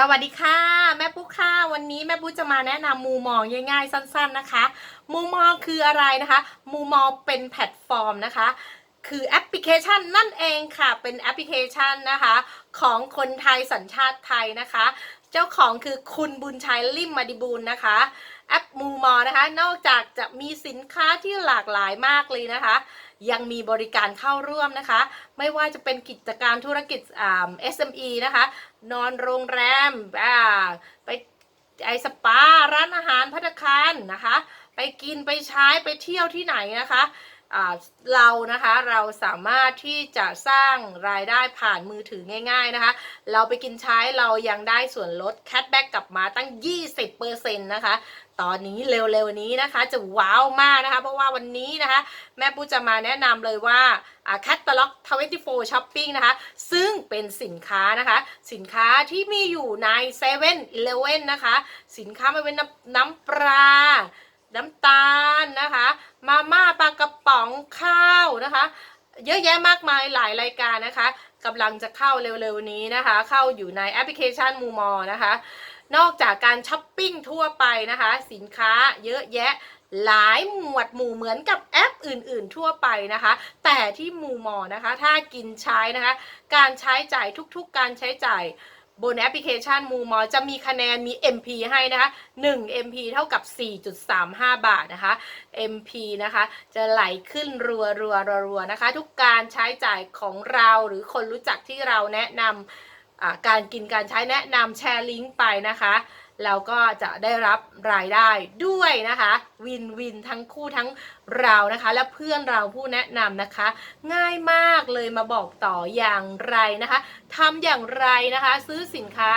สวัสดีค่ะ แม่ปุ๊กค่ะ วันนี้แม่ปุ๊กจะมาแนะนำมูมองง่ายๆ สั้นๆนะคะมูมองคืออะไรนะคะมูมองเป็นแพลตฟอร์มนะคะ คือแอปพลิเคชันนั่นเองค่ะ เป็นแอปพลิเคชันนะคะ ของคนไทยสัญชาติไทยนะคะ เจ้าของคือคุณบุญชัยลิมมาดิบูลนะคะ แอปมูมอนะคะ นอกจากจะมีสินค้าที่หลากหลายมากเลยนะคะ ยังมีบริการเข้าร่วมนะคะ ไม่ว่าจะเป็นกิจการธุรกิจอ่า SME นะคะ นอนโรงแรมไปไอสปา ร้านอาหารพัตคารนะคะ ไปกินไปใช้ไปเที่ยวที่ไหนนะคะเรานะคะเราสามารถที่จะสร้างรายได้ผ่านมือถือง่ายๆนะคะ เราไปกินใช้เรายังได้ส่วนลดแค t แบ็กกลับมาตั้ง 20%นะคะ ตอนนี้เร็วๆนี้นะคะ จะว้าวมากนะคะ เพราะว่าวันนี้นะคะ แม่ปูจะมาแนะนำเลยว่าแคตตาล็อก24 Shopping นะคะ ซึ่งเป็นสินค้านะคะ สินค้าที่มีอยู่ใน7 e เ e ่ e อนะคะ สินค้าไม่เป็นน้ำน้ำปลาน้ำตาลนะคะ มาม่าปลากระป๋องข้าวนะคะ เยอะแยะมากมายหลายรายการนะคะกำลังจะเข้าเร็วๆนี้นะคะ เข้าอยู่ในแอปพลิเคชันมูมอนะคะ นอกจากการช้อปปิ้งทั่วไปนะคะ สินค้าเยอะแยะหลายหมวดหมู่เหมือนกับแอปอื่นๆทั่วไปนะคะ แต่ที่มูมอนะคะ ถ้ากินใช้นะคะ การใช้จ่ายทุกๆ การใช้จ่ายบนแอปพลิเคชันมูมอจะมีคะแนนมี MP ให้นะคะ1 MP เท่ากับ 4.35 บาทนะคะ MP นะคะ จะไหลขึ้นรัวรัวรัวรัวนะคะ ทุกการใช้จ่ายของเราหรือคนรู้จักที่เราแนะนำ การกินการใช้แนะนำแชร์ลิงก์ไปนะคะเราก็จะได้รับรายได้ด้วยนะคะ วินวินทั้งคู่ทั้งเรานะคะ และเพื่อนเราผู้แนะนำนะคะ ง่ายมากเลยมาบอกต่ออย่างไรนะคะทำอย่างไรนะคะ ซื้อสินค้า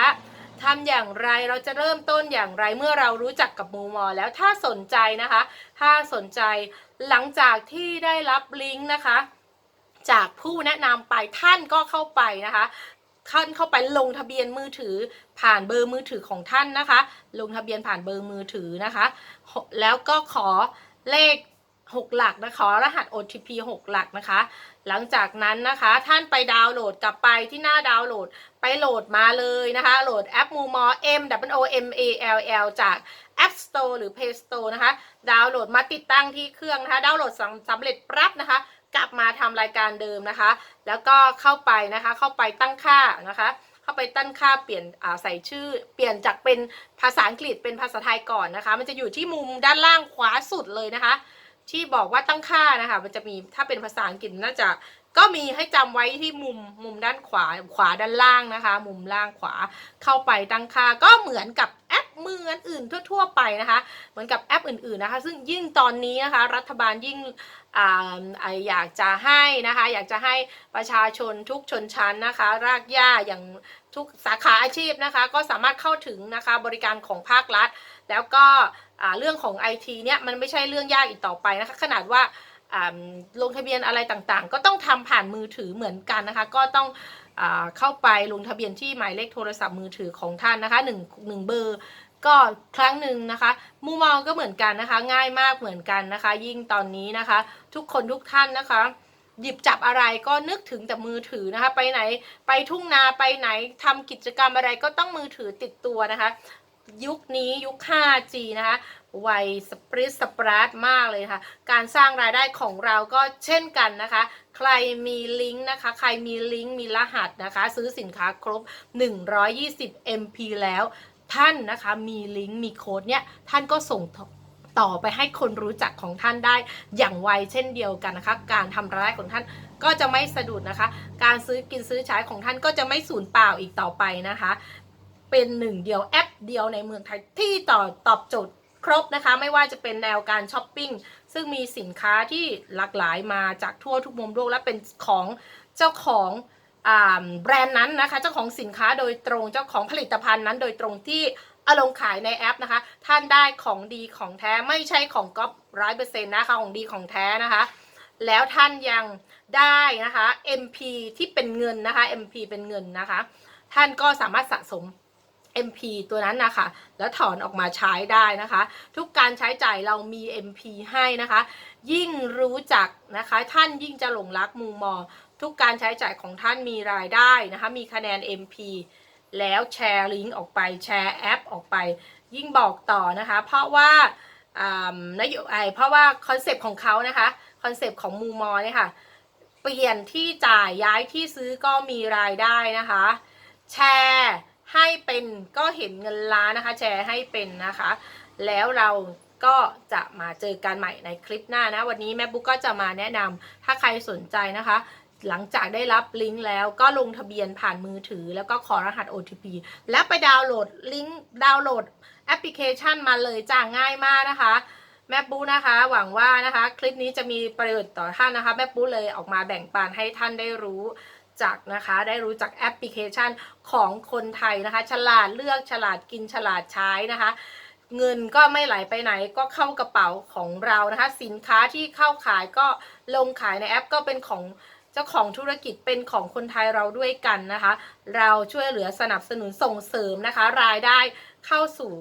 ทำอย่างไรเราจะเริ่มต้นอย่างไรเมื่อเรารู้จักกับมูมอแล้วถ้าสนใจนะคะ ถ้าสนใจหลังจากที่ได้รับลิงก์นะคะ จากผู้แนะนำไปท่านก็เข้าไปนะคะ ท่านเข้าไปลงทะเบียนมือถือผ่านเบอร์มือถือของท่านนะคะ ลงทะเบียนผ่านเบอร์มือถือนะคะ แล้วก็ขอเลข 6 หลักนะขอรหัส OTP 6 หลักนะคะ หลังจากนั้นนะคะท่านไปดาวน์โหลดกลับไปที่หน้าดาวน์โหลดไปโหลดมาเลยนะคะ โหลดแอปมูมอ M W O M A L L จาก App Store หรือ Play Store นะคะ ดาวน์โหลดมาติดตั้งที่เครื่องนะคะ ดาวน์โหลดสำเร็จปั๊บนะคะ กลับมาทำรายการเดิมนะคะ แล้วก็เข้าไปนะคะ เข้าไปตั้งค่านะคะ เข้าไปตั้งค่าเปลี่ยนใส่ชื่อ เปลี่ยนจากเป็นภาษาอังกฤษเป็นภาษาไทยก่อนนะคะ มันจะอยู่ที่มุมด้านล่างขวาสุดเลยนะคะ ที่บอกว่าตั้งค่านะคะ มันจะมีถ้าเป็นภาษาอังกฤษน่าจะ ก็มีให้จำไว้ที่มุมมุมด้านขวาขวาด้านล่างนะคะ มุมล่างขวาเข้าไปตั้งค่าก็เหมือนกับแอปมืออื่นทั่ว ๆ ไปนะคะ เหมือนกับแอปอื่นๆนะคะ ซึ่งยิ่งตอนนี้นะคะ รัฐบาลยิ่งอ่าอยากจะให้นะคะ อยากจะให้ประชาชนทุกชนชั้นนะคะ รากหญ้าอย่างทุกสาขาอาชีพนะคะ ก็สามารถเข้าถึงนะคะบริการของภาครัฐ แล้วก็เรื่องของ IT เนี่ยมันไม่ใช่เรื่องยากอีกต่อไปนะคะ ขนาดว่า ลงทะเบียนอะไรต่างๆ ก็ต้องทำผ่านมือถือเหมือนกันนะคะ ก็ต้องอเข้าไปลงทะเบียนที่หมายเลขโทรศัพท์มือถือของท่านนะคะ1 1เบอร์ก็ครั้งหนึ่งนะคะมูมองก็เหมือนกันนะคะ ง่ายมากเหมือนกันนะคะ ยิ่งตอนนี้นะคะ ทุกคนทุกท่านนะคะ หยิบจับอะไรก็นึกถึงแต่มือถือนะคะ ไปไหนไปทุ่งนาไปไหนทำกิจกรรมอะไรก็ต้องมือถือติดตัวนะคะ ยุคนี้ยุค 5G นะคะ ไวสปริตสปราดมากเลยค่ะ การสร้างรายได้ของเราก็เช่นกันนะคะ ใครมีลิงก์นะคะ ใครมีลิงก์มีรหัสนะคะ ซื้อสินค้าครบ 120 MP แล้วท่านนะคะมีลิงก์มีโค้ดเนี่ยท่านก็ส่งต่อไปให้คนรู้จักของท่านได้อย่างไวเช่นเดียวกันนะคะ การทำรายได้ของท่านก็จะไม่สะดุดนะคะ การซื้อกินซื้อใช้ของท่านก็จะไม่สูญเปล่าอีกต่อไปนะคะ เป็นหนึ่งเดียวแอปเดียวในเมืองไทยที่ต่อตอบโจทย์ ครบนะคะไม่ว่าจะเป็นแนวการช้อปปิ้งซึ่งมีสินค้าที่หลากหลายมาจากทั่วทุกมุมโลกและเป็นของเจ้าของแบรนด์นั้นนะคะ เจ้าของสินค้าโดยตรงเจ้าของผลิตภัณฑ์นั้น โดยตรงที่เอาลงขายในแอปนะคะ ท่านได้ของดีของแท้ไม่ใช่ของก๊อปร้อยเปอร์เซ็นต์นะคะของดีของแท้นะคะ แล้วท่านยังได้นะคะ MP ที่เป็นเงินนะคะ MP เป็นเงินนะคะ ท่านก็สามารถสะสม MP ตัวนั้นนะคะแล้วถอนออกมาใช้ได้นะคะ ทุกการใช้จ่ายเรามี MP ให้นะคะ ยิ่งรู้จักนะคะ ท่านยิ่งจะหลงรักมูมอทุกการใช้จ่ายของท่านมีรายได้นะคะ มีคะแนน MP แล้วแชร์ลิงก์ออกไปแชร์แอปออกไป ยิ่งบอกต่อนะคะ เพราะว่าอ่านโยบายเพราะว่าคอนเซปต์ของเขานะคะคอนเซปต์ของมูมอเนี่ยค่ะเปลี่ยนที่จ่ายย้ายที่ซื้อก็มีรายได้นะคะ แชร์ ให้เป็นก็เห็นเงินล้านนะคะ แชร์ให้เป็นนะคะ แล้วเราก็จะมาเจอกันใหม่ในคลิปหน้านะ วันนี้แม่บุ๊กก็จะมาแนะนำถ้าใครสนใจนะคะ หลังจากได้รับลิงก์แล้วก็ลงทะเบียนผ่านมือถือ แล้วก็ขอรหัส OTP แล้วไปดาวน์โหลดลิงก์ดาวน์โหลดแอปพลิเคชันมาเลยจ้าง่ายมากนะคะแม่ปุ๊นะคะ หวังว่านะคะ คลิปนี้จะมีประโยชน์ต่อท่านนะคะ แม่ปุ๊เลยออกมาแบ่งปันให้ท่านได้รู้ จักนะคะ ได้รู้จักแอปพลิเคชันของคนไทยนะคะ ฉลาดเลือกฉลาดกินฉลาดใช้นะคะ เงินก็ไม่ไหลไปไหนก็เข้ากระเป๋าของเรานะคะ สินค้าที่เข้าขายก็ลงขายในแอปก็เป็นของเจ้าของธุรกิจเป็นของคนไทยเราด้วยกันนะคะ เราช่วยเหลือสนับสนุนส่งเสริมนะคะ รายได้เข้าสู่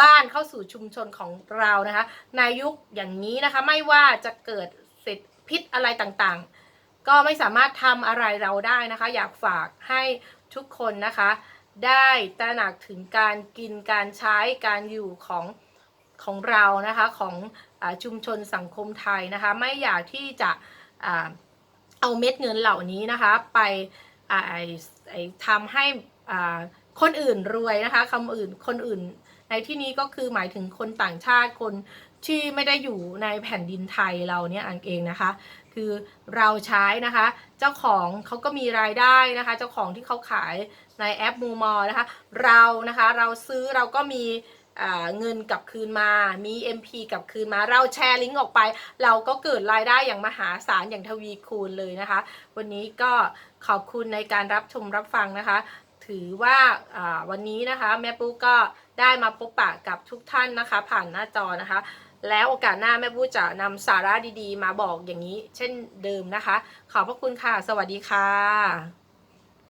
บ้านเข้าสู่ชุมชนของเรานะคะในยุคอย่างนี้นะคะ ไม่ว่าจะเกิดเศษพิษอะไรต่างๆ ก็ไม่สามารถทำอะไรเราได้นะคะ อยากฝากให้ทุกคนนะคะ ได้ตระหนักถึงการกินการใช้การอยู่ของของเรานะคะของอชุมชนสังคมไทยนะคะ ไม่อยากที่จะอ่าเอาเม็ดเงินเหล่านี้นะคะ ไปทำให้คนอื่นรวยนะคะคำอื่นคนอื่นในที่นี้ก็คือหมายถึงคนต่างชาติคน ที่ไม่ได้อยู่ในแผ่นดินไทยเราเนี่ยเองนะคะ คือเราใช้นะคะ เจ้าของเขาก็มีรายได้นะคะ เจ้าของที่เขาขายในแอปมูมอนะคะ เรานะคะเราซื้อเราก็มีเงินกลับคืนมา มี MP กลับคืนมา เราแชร์ลิงก์ออกไป เราก็เกิดรายได้อย่างมหาศาลอย่างทวีคูณเลยนะคะ วันนี้ก็ขอบคุณในการรับชมรับฟังนะคะ ถือว่าอ่าวันนี้นะคะ แม่ปุ๊กก็ได้มาพบปะกับทุกท่านนะคะ ผ่านหน้าจอนะคะ แล้วโอกาสหน้าแม่พูดจะนำสาระดีๆ มาบอกอย่างนี้ เช่นเดิมนะคะ ขอบพระคุณค่ะ สวัสดีค่ะ